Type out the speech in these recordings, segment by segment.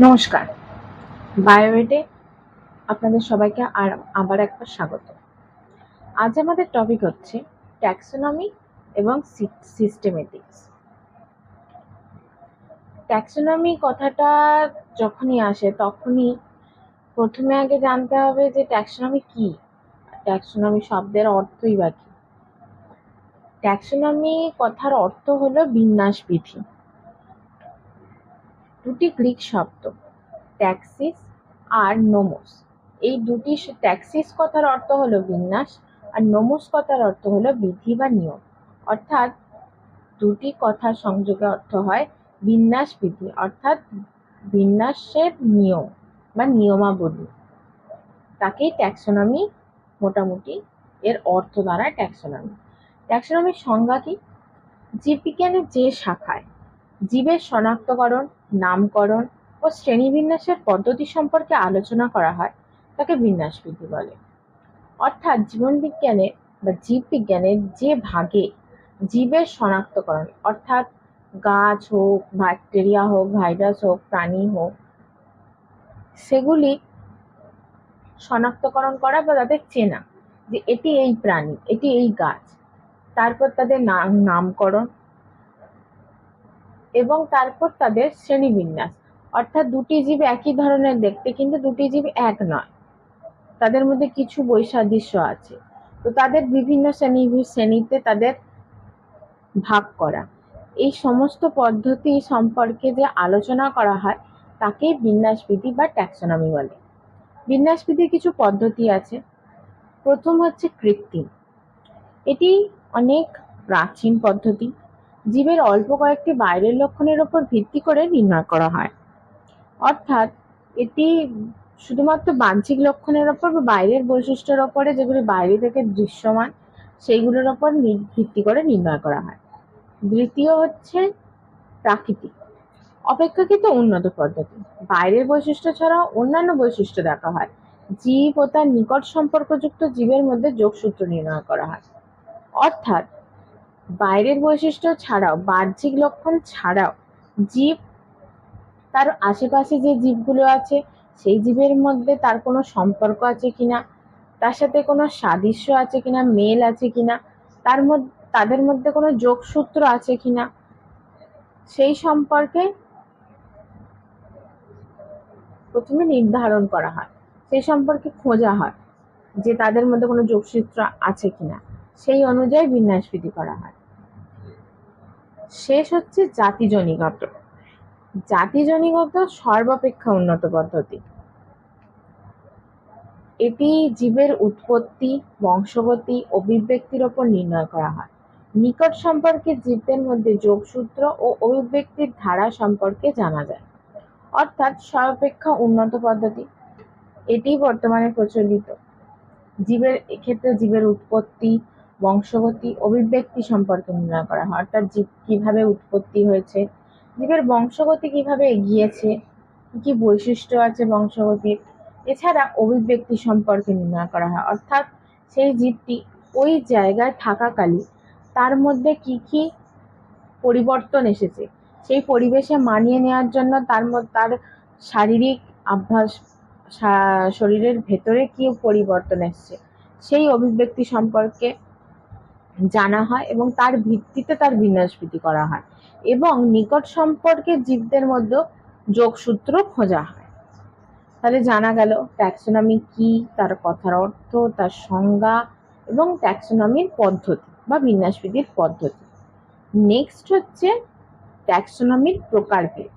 নমস্কার। বায়োমেটে আপনাদের সবাইকে আর আবার একবার স্বাগত। আজ আমাদের টপিক হচ্ছে ট্যাক্সোনমি এবং সিস্টেমেটিক্স ট্যাক্সোনমি কথাটা যখনই আসে তখনই প্রথমে আগে জানতে হবে যে ট্যাক্সোনমি কি? ট্যাক্সোনমি শব্দের অর্থই বা কি? ট্যাক্সোনমি কথার অর্থ হলো বিন্যাস বিধি। দুটি গ্রিক শব্দ, ট্যাক্সিস আর নোমোস। এই দুটি ট্যাক্সিস কথার অর্থ হলো বিন্যাস আর নোমোস কথার অর্থ হলো বিধি বা নিয়ম। অর্থাৎ দুটি কথা সংযোগে অর্থ হয় বিন্যাস বিধি, অর্থাৎ বিন্যাসের নিয়ম বা নিয়মাবলী। তাকেই ট্যাক্সোনমি মোটামুটি এর অর্থ দ্বারা ট্যাক্সোনমি। ট্যাক্সোনমির সংজ্ঞা কি? জীববিজ্ঞানের যে শাখায় জীবের শনাক্তকরণ নামকরণ ও শ্রেণীবিন্যাসের পদ্ধতি সম্পর্কে আলোচনা করা হয়, তাকে বিন্যাসবিধি বলে। অর্থাৎ জীবনবিজ্ঞানে বা জীববিজ্ঞানের যে ভাগে জীবের শনাক্তকরণ, অর্থাৎ গাছ হোক, ব্যাকটেরিয়া হোক, ভাইরাস হোক, প্রাণী হোক, সেগুলি শনাক্তকরণ করা বা তাদের চেনা যে এটি এই প্রাণী, এটি এই গাছ। তারপর তাদের নাম, নামকরণ এবং তারপর তাদের শ্রেণীবিন্যাস। অর্থাৎ দুটি জীব একই ধরনের দেখতে, কিন্তু দুটি জীব এক নয়। তাদের মধ্যে কিছু বৈসাদৃশ্য আছে। তো তাদের বিভিন্ন শ্রেণি, শ্রেণীতে তাদের ভাগ করা। এই সমস্ত পদ্ধতি সম্পর্কে যে আলোচনা করা হয় তাকেই বিন্যাসবিধি বা ট্যাক্সোনমি বলে। বিন্যাসবিধির কিছু পদ্ধতি আছে। প্রথম হচ্ছে কৃত্রিম। এটি অনেক প্রাচীন পদ্ধতি। জীবের অল্প কয়েকটি বাইরের লক্ষণের ওপর ভিত্তি করে নির্ণয় করা হয়। অর্থাৎ এটি শুধুমাত্র বাহ্যিক লক্ষণের ওপর বা বাইরের বৈশিষ্ট্যের ওপরে যেগুলি বাইরে থেকে দৃশ্যমান, সেইগুলোর ওপর ভিত্তি করে নির্ণয় করা হয়। দ্বিতীয় হচ্ছে প্রাকৃতিক। অপেক্ষাকৃত উন্নত পদ্ধতি। বাইরের বৈশিষ্ট্য ছাড়াও অন্যান্য বৈশিষ্ট্য দেখা হয়। জীব ও তার নিকট সম্পর্কযুক্ত জীবের মধ্যে যোগসূত্র নির্ণয় করা হয়। অর্থাৎ বাইরের বৈশিষ্ট্য ছাড়াও, বাহ্যিক লক্ষণ ছাড়াও জীব, তার আশেপাশে যে জীবগুলো আছে, সেই জীবের মধ্যে তার কোনো সম্পর্ক আছে কিনা, তার সাথে কোনো সাদৃশ্য আছে কিনা, মেল আছে কিনা, তার মধ্যে, তাদের মধ্যে কোনো যোগসূত্র আছে কিনা, সেই সম্পর্কে প্রথমে নির্ধারণ করা হয়। সেই সম্পর্কে খোঁজা হয় যে তাদের মধ্যে কোনো যোগসূত্র আছে কিনা। সেই অনুযায়ী বিন্যাসবিধি করা হয়। শেষ হচ্ছে জাতিজনিগত। জাতিজনিগত সর্বাপেক্ষা উন্নত পদ্ধতি। এটি জীবের উৎপত্তি, বংশগতি, অভিব্যক্তির ওপর নির্ণয় করা হয়। নিকট সম্পর্কে জীবদের মধ্যে যোগসূত্র ও অভিব্যক্তির ধারা সম্পর্কে জানা যায়। অর্থাৎ সর্বাপেক্ষা উন্নত পদ্ধতি। এটি বর্তমানে প্রচলিত। জীবের, এক্ষেত্রে জীবের উৎপত্তি বংশগতি, অভিব্যক্তি সম্পর্কে নির্ণয় করা হয়। অর্থাৎ জীব কীভাবে উৎপত্তি হয়েছে, জীবের বংশগতি কীভাবে এগিয়েছে, কী কী বৈশিষ্ট্য আছে বংশগতির, এছাড়া অভিব্যক্তি সম্পর্কে নির্ণয় করা হয়। অর্থাৎ সেই জীবটি ওই জায়গায় থাকাকালীন তার মধ্যে কি কি পরিবর্তন এসেছে, সেই পরিবেশে মানিয়ে নেওয়ার জন্য তার মধ্যে তার শারীরিক অভ্যাস শরীরের ভেতরে কি পরিবর্তন এসছে, সেই অভিব্যক্তি সম্পর্কে জানা হয় এবং তার ভিত্তিতে তার বিন্যাসবিধি করা হয় এবং নিকট সম্পর্কে জীবদের মধ্যে যোগসূত্র খোঁজা হয়। তাহলে জানা গেল ট্যাক্সোনমি কি, তার কথার অর্থ, তার সংজ্ঞা এবং ট্যাক্সোনমির পদ্ধতি বা বিন্যাসবিধির পদ্ধতি। নেক্সট হচ্ছে ট্যাক্সোনমির প্রকারভেদ।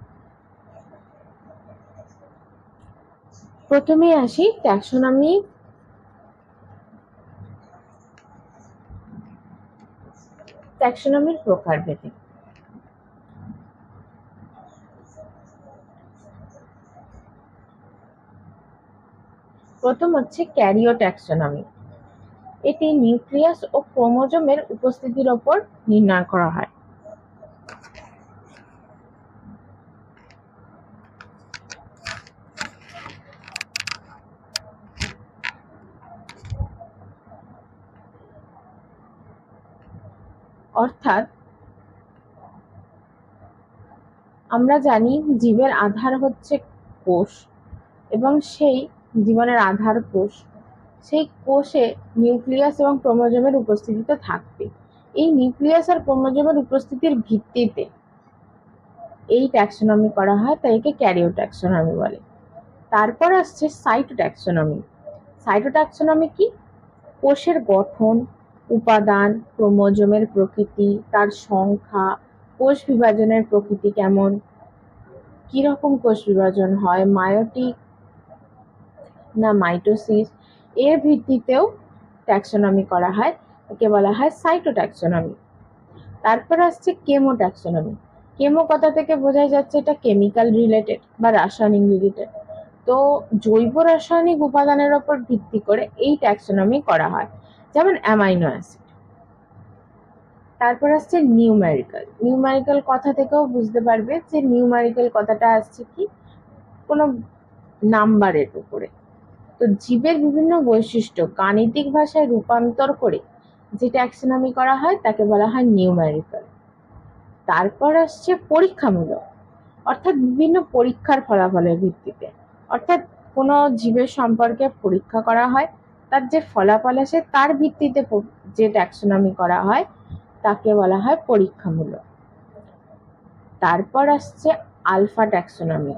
প্রথমে আসি ট্যাক্সোনমি ট্যাক্সোনমির প্রকারভেদে প্রথম হচ্ছে ক্যারিও ট্যাক্সোনমি এটি নিউক্লিয়াস ও ক্রোমোজোমের উপস্থিতির ওপর নির্ণয় করা হয় অর্থাৎ আমরা জানি জীবের আধার হচ্ছে কোষ এবং সেই জীবনের আধার কোষ, সেই কোষে নিউক্লিয়াস এবং ক্রোমোজোমের উপস্থিতিতে থাকবে। এই নিউক্লিয়াস আর ক্রোমোজোমের উপস্থিতির ভিত্তিতে এই ট্যাক্সোনমি করা হয়, তাই একে ক্যারিও ট্যাক্সোনমি বলে। তারপর আসছে সাইটোট্যাক্সোনমি সাইটোট্যাক্সোনমি কি? কোষের গঠন, উপাদান, ক্রোমোজোমের প্রকৃতি, তার সংখ্যা কোষ বিভাজনের প্রকৃতি কেমন? কীরকম কোষ বিভাজন হয়? মায়োটিক না মাইটোসিস? এর ভিত্তিতেও ট্যাক্সোনমি করা হয়, একে বলা হয় সাইটোট্যাক্সোনমি। তারপর আসছে কেমো কেমোট্যাক্সোনমি। কেমো কথা থেকে বোঝা যাচ্ছে এটা কেমিক্যাল রিলেটেড বা রাসায়নিক রিলেটেড। তো জৈব রাসায়নিক উপাদানের ওপর ভিত্তি করে এই ট্যাক্সোনমি করা হয়, যেমন অ্যামাইনো অ্যাসিড। তারপর আসছে নিউম্যারিক্যাল নিউম্যারিক্যাল কথা থেকেও বুঝতে পারবে যে নিউম্যারিক্যাল কথাটা আসছে কি? কোনো নাম্বারের উপরে। তো জীবের বিভিন্ন বৈশিষ্ট্য, গাণিতিক ভাষায় রূপান্তর করে যে ট্যাক্সোনমি করা হয় তাকে বলা হয় নিউম্যারিক্যাল তারপর আসছে পরীক্ষামূলক, অর্থাৎ বিভিন্ন পরীক্ষার ফলাফলের ভিত্তিতে। অর্থাৎ কোনো জীবের সম্পর্কে পরীক্ষা করা হয়, তার যে ফলাফল আসে তার ভিত্তিতে যে ট্যাক্সোনমি করা হয় তাকে বলা হয় পরীক্ষামূলক। তারপর আসছে আলফা ট্যাক্সোনমি।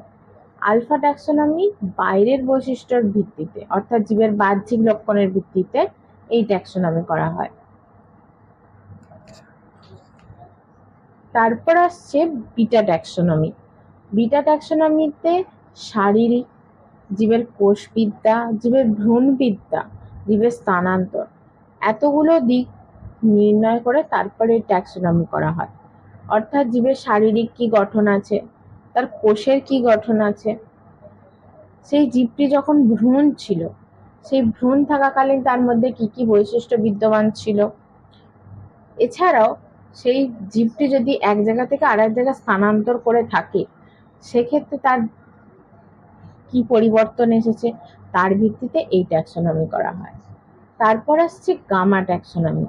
আলফা ট্যাক্সোনমি বাইরের বৈশিষ্ট্যর ভিত্তিতে, অর্থাৎ জীবের বাহ্যিক লক্ষণের ভিত্তিতে এই ট্যাক্সোনমি করা হয়। তারপর আসছে বিটা ট্যাক্সোনমি। বিটা ট্যাক্সোনমিতে শারীরিক, জীবের কোষবিদ্যা, জীবের ভ্রূণবিদ্যা, জীবের স্থানান্তর, এতগুলো দিক নির্ণয় করে তারপরে ট্যাক্সোনমি করা হয়। অর্থাৎ জীবের শারীরিক কি গঠন আছে? তার কোষের কি গঠন আছে? সেই জীবটি যখন ভ্রূণ ছিল, সেই ভ্রূণ থাকাকালীন তার মধ্যে কি কি বৈশিষ্ট্য বিদ্যমান ছিল? এছাড়াও সেই জীবটি যদি এক জায়গা থেকে আরেক জায়গায় স্থানান্তর করে থাকে, সেক্ষেত্রে তার কি পরিবর্তন এসেছে? তার ভিত্তিতে এই ট্যাক্সোনমি করা হয়। তারপর আসছে গামা ট্যাক্সোনমি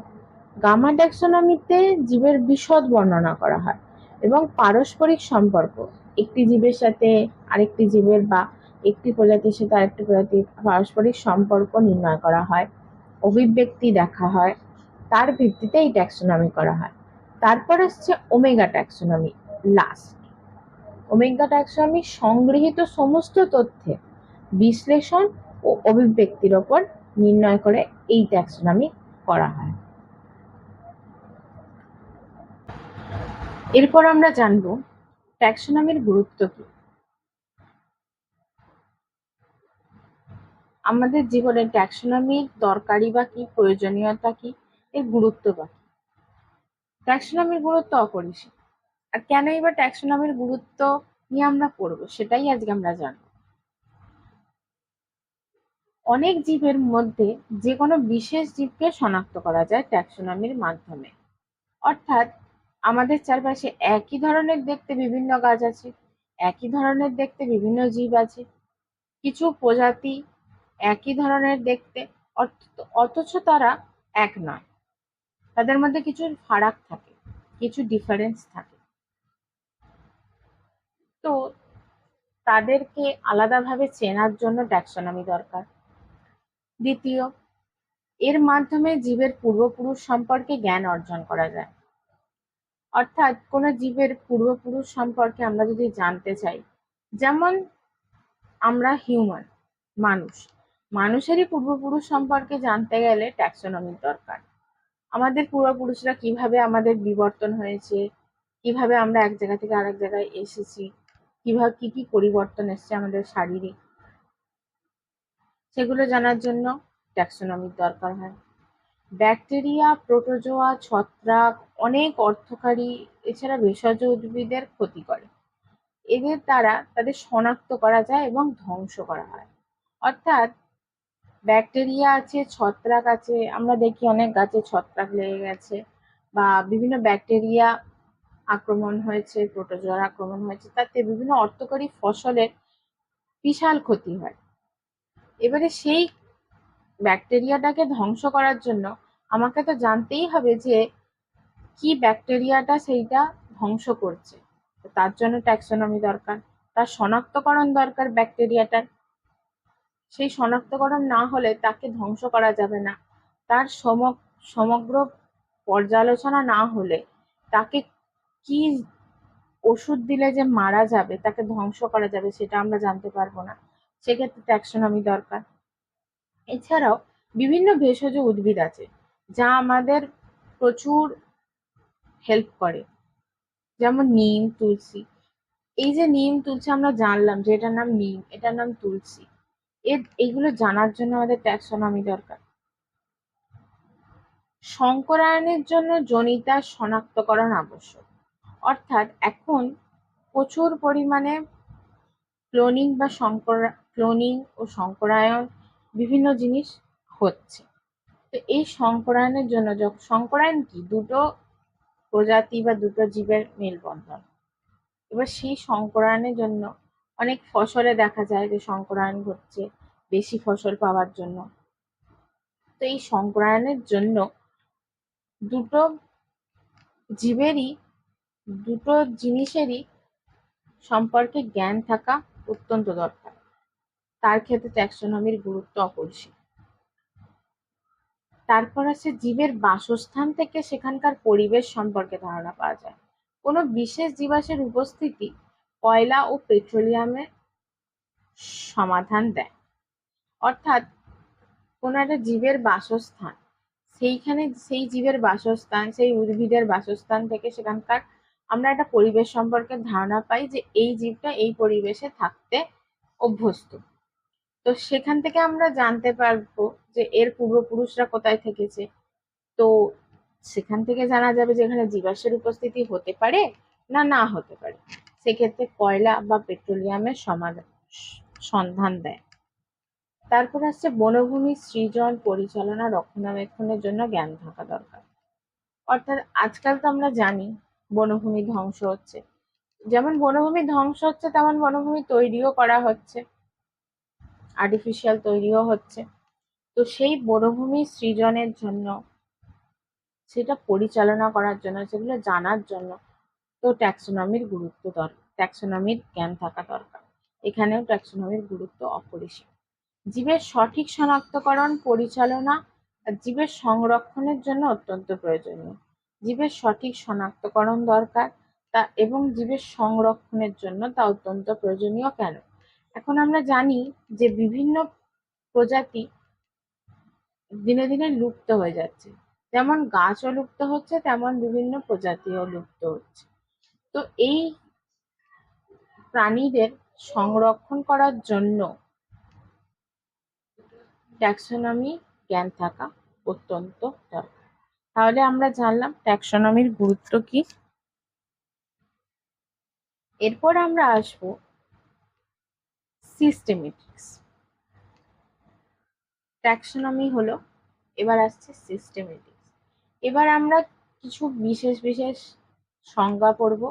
গামা ট্যাক্সোনমিতে জীবের বিশদ বর্ণনা করা হয় এবং পারস্পরিক সম্পর্ক। একটি জীবের সাথে আরেকটি জীবের বা একটি প্রজাতির সাথে আরেকটি প্রজাতির পারস্পরিক সম্পর্ক নির্ণয় করা হয়, অভিব্যক্তি দেখা হয়, তার ভিত্তিতে এই ট্যাক্সোনমি করা হয়। তারপর আসছে omega taxonomy, last. Omega taxonomy সংগৃহীত সমস্ত তথ্যে বিশ্লেষণ ও অভিব্যক্তির ওপর নির্ণয় করে এই ট্যাক্সোনমি করা হয়। এরপর আমরা জানব ট্যাক্সোনমির গুরুত্ব কি। আমাদের জীবনে ট্যাক্সোনমির দরকারি বা কি, প্রয়োজনীয়তা কি, এর গুরুত্ব বা কি। ট্যাক্সোনমির গুরুত্ব অপরিসীম। আর কেনই বা ট্যাক্সোনমির গুরুত্ব নিয়ে আমরা পড়ব সেটাই আজকে আমরা জানব। অনেক জীবের মধ্যে যে কোনো বিশেষ জীবকে শনাক্ত করা যায় ট্যাক্সোনমির মাধ্যমে। অর্থাৎ আমাদের চারপাশে একই ধরনের দেখতে বিভিন্ন গাছ আছে, একই ধরনের দেখতে বিভিন্ন জীব আছে। কিছু প্রজাতি একই ধরনের দেখতে অথচ তারা এক নয়। তাদের মধ্যে কিছু ফারাক থাকে, কিছু ডিফারেন্স থাকে। তো তাদেরকে আলাদাভাবে চেনার জন্য ট্যাক্সোনমি দরকার। দ্বিতীয়, এর মাধ্যমে জীবের পূর্বপুরুষ সম্পর্কে জ্ঞান অর্জন করা যায়। অর্থাৎ কোনো জীবের পূর্বপুরুষ সম্পর্কে আমরা যদি জানতে চাই, যেমন আমরা হিউম্যান মানুষ, মানুষেরই পূর্বপুরুষ সম্পর্কে জানতে গেলে ট্যাক্সোনমির দরকার। আমাদের পূর্বপুরুষরা কীভাবে আমাদের বিবর্তন হয়েছে, কীভাবে আমরা এক জায়গা থেকে আরেক জায়গায় এসেছি, কীভাবে কি কি পরিবর্তন এসছে আমাদের শারীরিক, সেগুলো জানার জন্য ট্যাক্সোনমির দরকার হয়। ব্যাকটেরিয়া, প্রোটোজোয়া, ছত্রাক অনেক অর্থকারী, এছাড়া ভেষজ উদ্ভিদের ক্ষতি করে। এদের দ্বারা তাদের শনাক্ত করা যায় এবং ধ্বংস করা হয়। অর্থাৎ ব্যাকটেরিয়া আছে, ছত্রাক আছে, আমরা দেখি অনেক গাছে ছত্রাক লেগে গেছে বা বিভিন্ন ব্যাকটেরিয়া আক্রমণ হয়েছে, প্রোটোজোয়ার আক্রমণ হয়েছে, তাতে বিভিন্ন অর্থকরী ফসলের বিশাল ক্ষতি হয়। এবারে সেই ব্যাকটেরিয়াটাকে ধ্বংস করার জন্য আমাকে তো জানতেই হবে যে কি ব্যাকটেরিয়াটা সেইটা ধ্বংস করছে। তার জন্য ট্যাক্সোনমি দরকার, তার শনাক্তকরণ দরকার ব্যাকটেরিয়াটার। সেই শনাক্তকরণ না হলে তাকে ধ্বংস করা যাবে না। তার সম- সমগ্র পর্যালোচনা না হলে তাকে কি ওষুধ দিলে যে মারা যাবে, তাকে ধ্বংস করা যাবে সেটা আমরা জানতে পারব না। সেক্ষেত্রে ট্যাক্সোনমি দরকার। এছাড়াও বিভিন্ন ভেষজ উদ্ভিদ আছে, যা আমাদের প্রচুর হেল্প করে। যেমন নিম, তুলসী। এই যে নিম, তুলসী আমরা জানলাম যে এটার নাম নিম, এটার নাম তুলসী। এর এইগুলো জানার জন্য আমাদের ট্যাক্সোনমি দরকার। সংকরায়নের জন্য জনিতার শনাক্তকরণ আবশ্যক। অর্থাৎ এখন প্রচুর পরিমাণে ক্লোনিং বা শঙ্কর ক্লোনিং ও সংকরায়ন বিভিন্ন জিনিস হচ্ছে। তো এই সংকরায়নের জন্য যখন সংকরায়ন কি? দুটো প্রজাতি বা দুটো জীবের মেলবন্ধন। এবার সেই সংকরায়নের জন্য অনেক ফসলে দেখা যায় যে সংকরায়ন ঘটছে বেশি ফসল পাওয়ার জন্য। তো এই সংকরায়নের জন্য দুটো জীবেরই, দুটো জিনিসেরই সম্পর্কে জ্ঞান থাকা অত্যন্ত দরকার। তার ক্ষেত্রে ট্যাক্সোনমির গুরুত্ব অপরিসীম। তারপর আছে জীবের বাসস্থান থেকে সেখানকার পরিবেশ সম্পর্কে ধারণা পাওয়া যায়। কোনো বিশেষ জীবাশের উপস্থিতি কয়লা ও পেট্রোলিয়ামে সমাধান দেয়। অর্থাৎ কোনো একটা জীবের বাসস্থান, সেইখানে সেই জীবের বাসস্থান, সেই উদ্ভিদের বাসস্থান থেকে সেখানকার আমরা একটা পরিবেশ সম্পর্কে ধারণা পাই যে এই জীবটা এই পরিবেশে থাকতে অভ্যস্ত। তো সেখান থেকে আমরা জানতে পারব যে এর পূর্বপুরুষরা কোথায় থেকেছে। তো সেখান থেকে জানা যাবে যে এখানে জীবাশ্মের উপস্থিতি হতে পারে না না হতে পারে। সেক্ষেত্রে কয়লা বা পেট্রোলিয়ামের সমাধান সন্ধান দেয়। তারপর আসছে বনভূমি সৃজন পরিচালনা রক্ষণাবেক্ষণের জন্য জ্ঞান থাকা দরকার। অর্থাৎ আজকাল তো আমরা জানি বনভূমি ধ্বংস হচ্ছে। যেমন বনভূমি ধ্বংস হচ্ছে, তেমন বনভূমি তৈরিও করা হচ্ছে। আর্টিফিশিয়াল তৈরিও হচ্ছে। তো সেই বনভূমি সৃজনের জন্য, সেটা পরিচালনা করার জন্য, সেগুলো জানার জন্য তো ট্যাক্সোনমির গুরুত্ব দরকার ট্যাক্সোনমির জ্ঞান থাকা দরকার। এখানেও ট্যাক্সোনমির গুরুত্ব অপরিসীম। জীবের সঠিক শনাক্তকরণ, পরিচালনা জীবের সংরক্ষণের জন্য অত্যন্ত প্রয়োজনীয়। জীবের সঠিক শনাক্তকরণ দরকার তা এবং জীবের সংরক্ষণের জন্য তা অত্যন্ত প্রয়োজনীয় কেন? এখন আমরা জানি যে বিভিন্ন প্রজাতি দিনে দিনে লুপ্ত হয়ে যাচ্ছে। যেমন গাছও লুপ্ত হচ্ছে, তেমন বিভিন্ন প্রজাতিও লুপ্ত হচ্ছে। তো এই প্রাণীদের সংরক্ষণ করার জন্য ট্যাক্সোনমি জ্ঞান থাকা অত্যন্ত দরকার। তাহলে আমরা জানলাম ট্যাক্সোনমির গুরুত্ব কি। এরপর আমরা আসব সিস্টেমেটিক্স ট্যাক্সোনমি হলো, এবার আসছে সিস্টেমেটিক্স এবার আমরা কিছু বিশেষ বিশেষ সংজ্ঞা পড়ব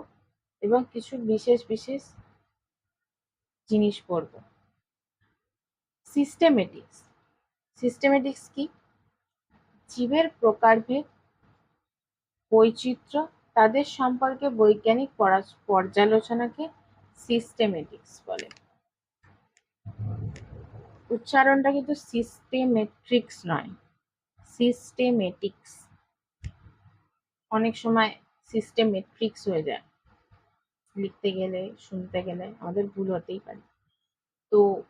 এবং কিছু বিশেষ বিশেষ জিনিস পড়ব। সিস্টেমেটিক্স সিস্টেমেটিক্স কি? জীবের প্রকারভেদ, বৈচিত্র্য, তাদের সম্পর্কে বৈজ্ঞানিক পর্যালোচনাকে সিস্টেমেটিক্স বলে। উচ্চারণটা কিন্তু সিস্টেমেট্রিক্স নয়। সিস্টেমেটিক্স অনেক সময় সিস্টেমেট্রিক্স হয়ে যায়। লিখতে গেলে, শুনতে গেলে, আমাদের ভুল হতেই পারে। তো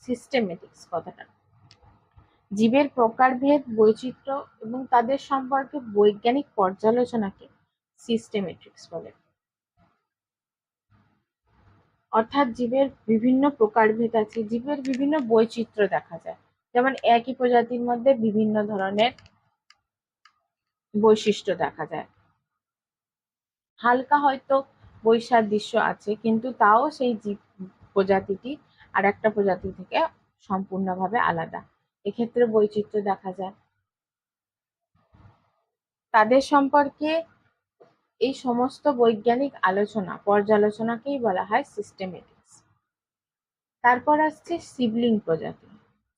সিস্টেমেটিক্স কথাটা। জীবের প্রকারভেদ, বৈচিত্র্য এবং তাদের সম্পর্কে বৈজ্ঞানিক পর্যালোচনাকে সিস্টেমেট্রিক্স বলে। অর্থাৎ জীবের বিভিন্ন প্রকারভেদ আছে, জীবের বিভিন্ন বৈচিত্র্য দেখা যায়। যেমন একই প্রজাতির মধ্যে বিভিন্ন ধরনের বৈশিষ্ট্য দেখা যায়। হালকা হয়তো বৈসাদৃশ্য আছে, কিন্তু তাও সেই জীব প্রজাতিটি আর একটা প্রজাতি থেকে সম্পূর্ণভাবে আলাদা। এক্ষেত্রে বৈচিত্র্য দেখা যায়। তাদের সম্পর্কে এই সমস্ত বৈজ্ঞানিক আলোচনা, পর্যালোচনাকেই বলা হয় সিস্টেমেটিক্স তারপর আসছে সিবলিং প্রজাতি।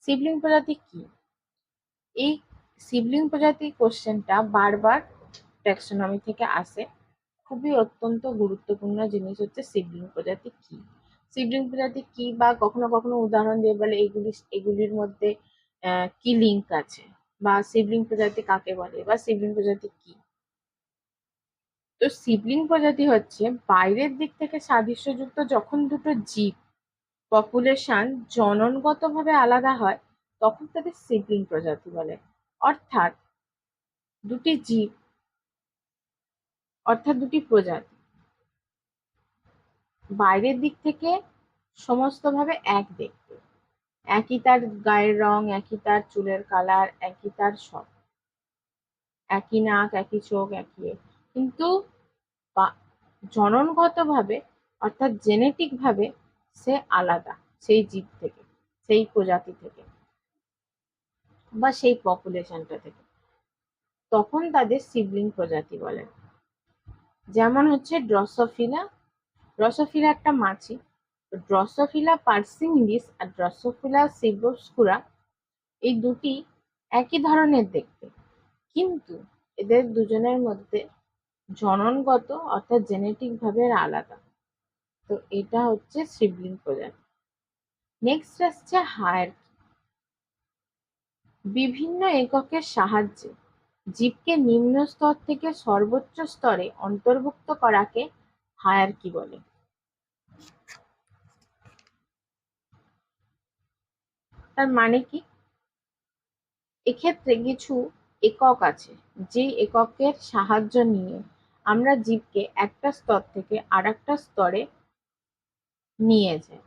সিবলিং প্রজাতি কি? এই সিবলিং প্রজাতি কোশ্চেনটা বারবার ট্যাক্সোনমি থেকে আসে। খুবই অত্যন্ত গুরুত্বপূর্ণ জিনিস হচ্ছে সিবলিং প্রজাতি কি। সিবলিং প্রজাতি কি বা কখনো কখনো উদাহরণ দিয়ে বলে এগুলি, এগুলির মধ্যে কি লিঙ্ক আছে? বা সিবলিং প্রজাতি কাকে বলে? বা সিবলিং প্রজাতি কি? তো সিবলিং প্রজাতি হচ্ছে বাইরের দিক থেকে সাদৃশ্যযুক্ত যখন দুটো জীব পপুলেশন জননগতভাবে আলাদা হয়, তখন তাদের সিবলিং প্রজাতি বলে অর্থাৎ দুটি জীব, অর্থাৎ দুটি প্রজাতি বাইরের দিক থেকে সমস্তভাবে এক দেখতে একই তার গায়ের রং, একই তার চুলের কালার একই তার সব একই নাক, একই চোখ, একই এ। কিন্তু বা- জননগতভাবে অর্থাৎ জেনেটিক ভাবে সে আলাদা সেই জীব থেকে, সেই প্রজাতি থেকে বা সেই পপুলেশনটা থেকে। তখন তাদের সিবলিং প্রজাতি বলে। যেমন হচ্ছে ড্রসোফিলা। ড্রসোফিলা একটা মাছি। ড্রসোফিলা পার্সিমিলিস আর ড্রসোফিলা সিবোস্কুরা এই দুটি একই ধরনের দেখতে। কিন্তু এদের দুজনের মধ্যে জননগত অর্থাৎ জেনেটিক ভাবে আলাদা। তো এটা হচ্ছে সিবলিং প্রজাতি। নেক্সট আসছে হায়ার বিভিন্ন এককের সাহায্যে জীবকে নিম্ন স্তর থেকে সর্বোচ্চ স্তরে অন্তর্ভুক্ত করাকে হায়ারকি বলে। তার মানে কি? এক্ষেত্রে কিছু একক আছে, যে এককের সাহায্য নিয়ে আমরা জীবকে একটা স্তর থেকে আর একটা স্তরে নিয়ে যাই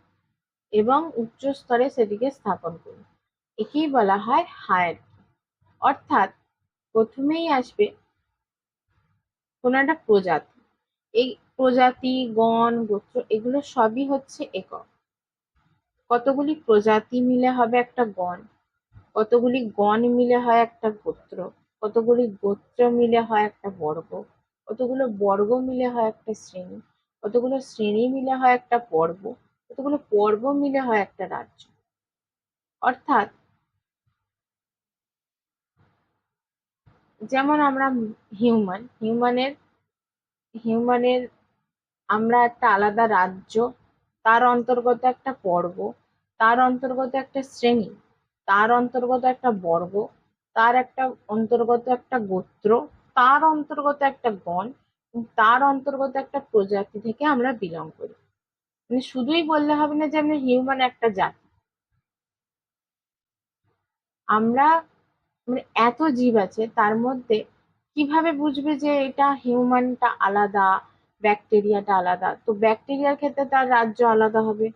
এবং উচ্চ স্তরে সেটিকে স্থাপন করি। একেই বলা হয় হায়ার অর্থাৎ প্রথমেই আসবে কোনো একটা প্রজাতি। এই প্রজাতি, গণ, গোত্র এগুলো সবই হচ্ছে একক। কতগুলি প্রজাতি মিলে হবে একটা গণ? কতগুলি গণ মিলে হয় একটা গোত্র? কতগুলি গোত্র মিলে হয় একটা বর্গ? কতগুলো বর্গ মিলে হয় একটা শ্রেণি, কতগুলো শ্রেণি মিলে হয় একটা পর্ব, কতগুলো পর্ব মিলে হয় একটা রাজ্য। অর্থাৎ যেমন আমরা হিউম্যান হিউম্যানের হিউম্যানের আমরা একটা আলাদা রাজ্য, তার অন্তর্গত একটা পর্ব, তার অন্তর্গত একটা শ্রেণি, তার অন্তর্গত একটা বর্গ, তার একটা অন্তর্গত একটা গোত্র তার অন্তর্গত একটা গণ তার অন্তর্গত একটা প্রজাতি থেকে আমরা বিলং করি। মানে শুধুই বললে হবে না যে আমরা হিউম্যান একটা জাতি। আমরা মানে এত জীব আছে, তার মধ্যে কীভাবে বুঝবে যে এটা হিউম্যানটা আলাদা ব্যাকটেরিয়াটা আলাদা? তো ব্যাকটেরিয়ার ক্ষেত্রে তার রাজ্য আলাদা হবে।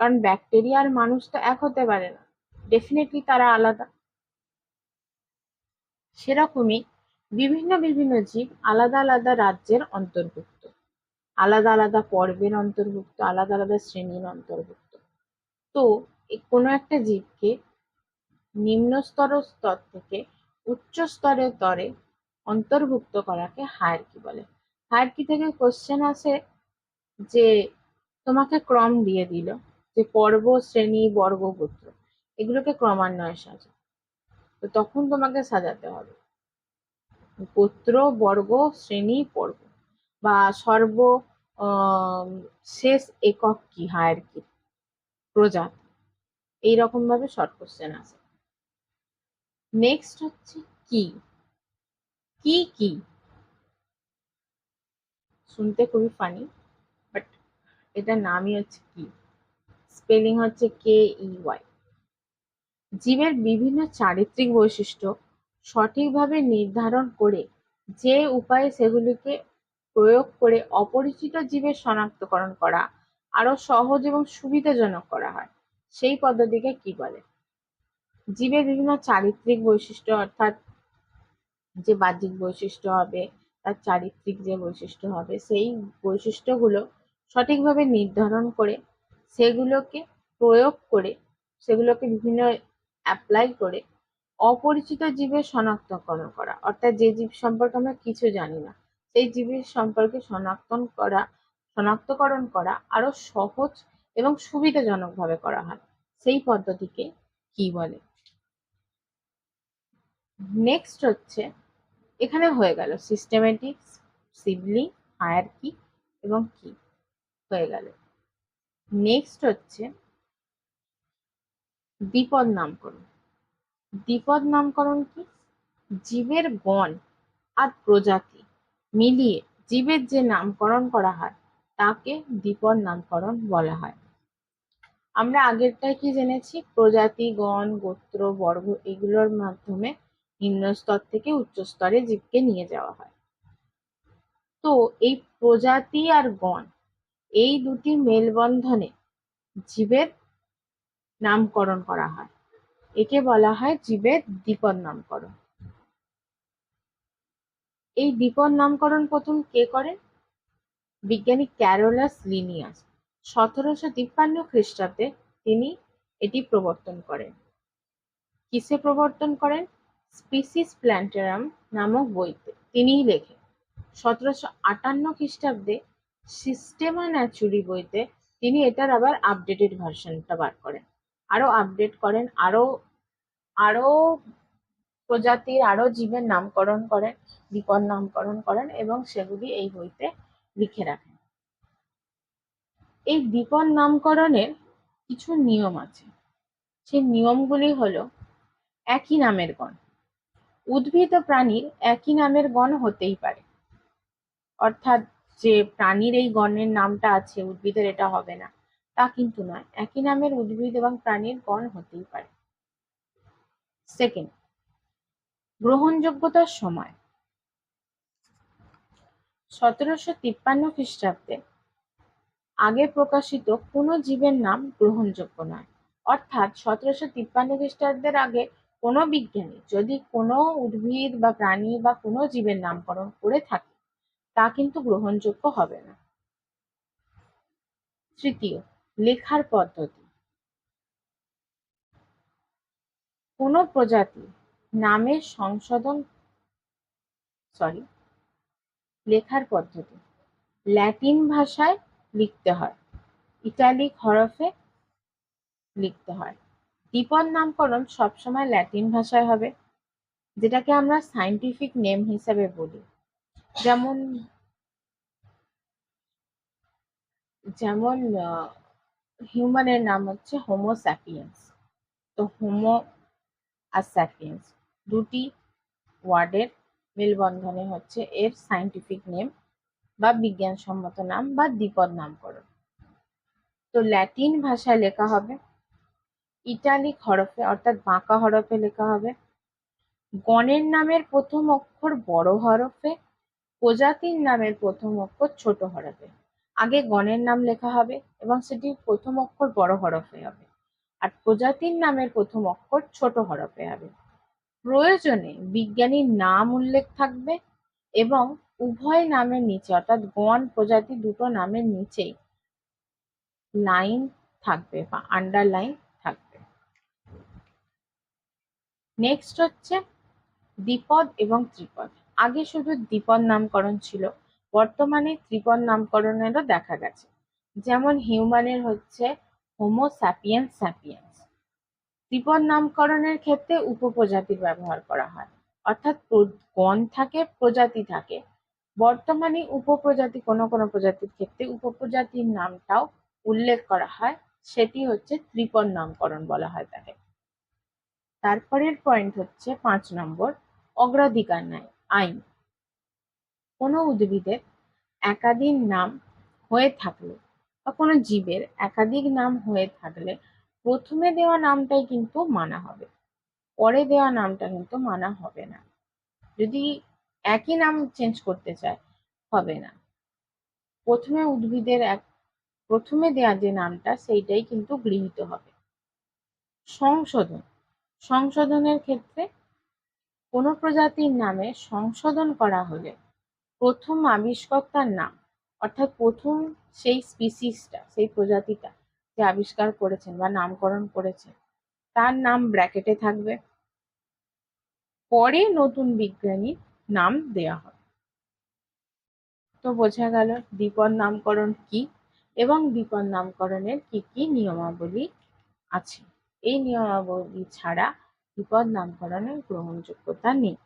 কারণ ব্যাকটেরিয়া আর মানুষ তো এক হতে পারে না। ডেফিনেটলি তারা আলাদা। সেরকমই বিভিন্ন বিভিন্ন জীব আলাদা আলাদা রাজ্যের অন্তর্ভুক্ত। আলাদা আলাদা পর্বের অন্তর্ভুক্ত, আলাদা আলাদা শ্রেণির অন্তর্ভুক্ত। তো কোনো একটা জীবকে নিম্ন স্তর থেকে উচ্চ স্তরে অন্তর্ভুক্ত করাকে হায়ারকি বলে। হায়ারকি থেকে কোশ্চেন আসে যে তোমাকে ক্রম দিয়ে দিল যে পর্ব, শ্রেণি বর্গ গোত্র এগুলোকে ক্রমান্বয়ে সাজা তো তখন তোমাকে সাজাতে হবে। গোত্র, বর্গ, শ্রেণি, পর্ব। বা সর্ব শেষ একক কি হায়ার কি প্রজাতি এইরকম ভাবে শর্ট কোশ্চেন আছে। নেক্সট হচ্ছে কি? কি কি? শুনতে খুবই ফানি বাট এটার নামই হচ্ছে কি? স্পেলিং হচ্ছে কে ই ওয়াই জীবের বিভিন্ন চারিত্রিক বৈশিষ্ট্য সঠিকভাবে নির্ধারণ করে যে উপায়ে সেগুলিকে প্রয়োগ করে অপরিচিত জীবের শনাক্তকরণ করা আরও সহজ এবং সুবিধাজনক করা হয়। সেই পদ্ধতিকে কি বলে? জীবের বিভিন্ন চারিত্রিক বৈশিষ্ট্য, অর্থাৎ যে বাহ্যিক বৈশিষ্ট্য হবে, তার চারিত্রিক যে বৈশিষ্ট্য হবে, সেই বৈশিষ্ট্যগুলো সঠিকভাবে নির্ধারণ করে সেগুলোকে প্রয়োগ করে, সেগুলোকে বিভিন্ন অ্যাপ্লাই করে অপরিচিত জীবের শনাক্তকরণ করা। অর্থাৎ যে জীব সম্পর্কে আমরা কিছু জানি না, সেই জীবের সম্পর্কে শনাক্তন করা, শনাক্তকরণ করা আরও সহজ এবং সুবিধাজনকভাবে করা হয়। সেই পদ্ধতিকে কি বলে? নেক্সট হচ্ছে, এখানে হয়ে গেল সিস্টেমেটিক সিবলিং হায়ারকি এবং কি হয়ে গেল। নেক্সট হচ্ছে, বিপদ নামকরণ। দ্বিপদ নামকরণ কি? জীবের গণ আর প্রজাতি মিলিয়ে জীবের যে নামকরণ করা হয়, তাকে দ্বিপদ নামকরণ বলা হয়। আমরা আগেরটায় কি জেনেছি? প্রজাতি, গণ, গোত্র, বর্গ এগুলোর মাধ্যমে নিম্ন স্তর থেকে উচ্চ স্তরে জীবকে নিয়ে যাওয়া হয়। তো এই প্রজাতি আর গণ, এই দুটি মেলবন্ধনে জীবের নামকরণ করা হয়। একে বলা হয় জীবের দ্বিপদ নামকরণ। এই দ্বিপদ নামকরণ প্রথম কে করেন? বিজ্ঞানী ক্যারোলাস লিনিয়াস। সতেরোশো তিপ্পান্ন খ্রিস্টাব্দে তিনি এটি প্রবর্তন করেন। কিসে প্রবর্তন করেন? স্পিসিস প্ল্যান্টারাম নামক বইতে। তিনিই লেখেন। সতেরোশো আটান্ন খ্রিস্টাব্দে সিস্টেমা ন্যাচুরি বইতে তিনি এটার আবার আপডেটেড ভার্সনটা বার করেন। আরও আপডেট করেন, আরও আরও প্রজাতির, আরও জীবের নামকরণ করেন বিপদ নামকরণ করেন এবং সেগুলি এই বইতে লিখে রাখেন। এই বিপদ নামকরণের কিছু নিয়ম আছে। সেই নিয়মগুলি হলো একই নামের গণ। উদ্ভিদ ও প্রাণীর একই নামের গণ হতেই পারে। অর্থাৎ যে প্রাণীর এই গণের নামটা আছে, উদ্ভিদের এটা হবে না। তা কিন্তু নয়, একই নামের উদ্ভিদ এবং প্রাণীর গণ হতেই পারে। সেকেন্ড গ্রহণযোগ্যতার সময়। সতেরোশো তিপ্পান্ন খ্রিস্টাব্দে আগে প্রকাশিত কোনো জীবের নাম গ্রহণযোগ্য নয়। অর্থাৎ সতেরোশো তিপ্পান্ন খ্রিস্টাব্দের আগে কোনো বিজ্ঞানী যদি কোনো উদ্ভিদ বা প্রাণী বা কোনো জীবের নামকরণ করে থাকে, তা কিন্তু গ্রহণযোগ্য হবে না। তৃতীয় লেখার পদ্ধতি। কোনো প্রজাতি নামের সংশোধন লেখার পদ্ধতি। ল্যাটিন ভাষায় লিখতে হয়। ইটালিক হরফে লিখতে হয়। দ্বিপদ নামকরণ সবসময় ল্যাটিন ভাষায় হবে, যেটাকে আমরা সাইন্টিফিক নেম হিসেবে বলি। যেমন যেমন হিউম্যানের নাম হচ্ছে হোমো স্যাপিয়েন্স তো হোমো আর স্যাপিয়েন্স দুটি ওয়ার্ডের মেলবন্ধনে হচ্ছে এর সাইন্টিফিক নেম বা বিজ্ঞানসম্মত নাম বা দ্বিপদ নামকরণ। তো ল্যাটিন ভাষায় লেখা হবে ইটালিক হরফে অর্থাৎ বাঁকা হরফে লেখা হবে, গণের নামের প্রথম অক্ষর বড় হরফে, প্রজাতির নামের প্রথম অক্ষর ছোট হরফে। আগে গণের নাম লেখা হবে এবং সেটি প্রথম অক্ষর বড় হরফে হবে। আর প্রজাতির নামের প্রথম অক্ষর ছোট হরফে হবে। প্রয়োজনে বিজ্ঞানীর নাম উল্লেখ থাকবে এবং উভয় নামের নিচে, অর্থাৎ গণ, প্রজাতি দুটো নামের নিচেই লাইন থাকবে বা আন্ডারলাইন থাকবে। নেক্সট হচ্ছে দ্বিপদ এবং ত্রিপদ। আগে শুধু দ্বিপদ নামকরণ ছিল বর্তমানে ত্রিপদ নামকরণেরও দেখা গেছে। যেমন হিউম্যানের হচ্ছে হোমো স্যাপিয়েন্স স্যাপিয়েন্স ত্রিপদ নামকরণের ক্ষেত্রে উপপ্রজাতির ব্যবহার করা হয়। অর্থাৎ গণ থাকে, প্রজাতি থাকে। বর্তমানে উপপ্রজাতি, কোনো কোনো প্রজাতির ক্ষেত্রে উপপ্রজাতির নামটাও উল্লেখ করা হয়। সেটি হচ্ছে ত্রিপদ নামকরণ বলা হয় তাকে। তারপরের পয়েন্ট হচ্ছে পাঁচ নম্বর, অগ্রাধিকার নেয় আইন। কোনো উদ্ভিদের একাধিক নাম হয়ে থাকলে বা কোনো জীবের একাধিক নাম হয়ে থাকলে প্রথমে দেওয়া নামটাই কিন্তু মানা হবে। পরে দেওয়া নামটা কিন্তু মানা হবে না। যদি একই নাম চেঞ্জ করতে চায়, হবে না। প্রথমে উদ্ভিদের এক, প্রথমে দেওয়া যে নামটা সেইটাই কিন্তু গৃহীত হবে। সংশোধন, সংশোধনের ক্ষেত্রে কোনো প্রজাতির নামে সংশোধন করা হলে প্রথম আবিষ্কর্তার নাম, অর্থাৎ প্রথম সেই স্পিসিসটা, সেই প্রজাতিটা যে আবিষ্কার করেছেন বা নামকরণ করেছেন, তার নাম ব্র্যাকেটে থাকবে। পরে নতুন বিজ্ঞানীর নাম দেয়া হবে। তো বোঝা গেল দ্বিপদ নামকরণ কি এবং দ্বিপদ নামকরণের কি কি নিয়মাবলী আছে। এই নিয়মাবলী ছাড়া বিপদ নামকরণের গ্রহণযোগ্যতা নেই।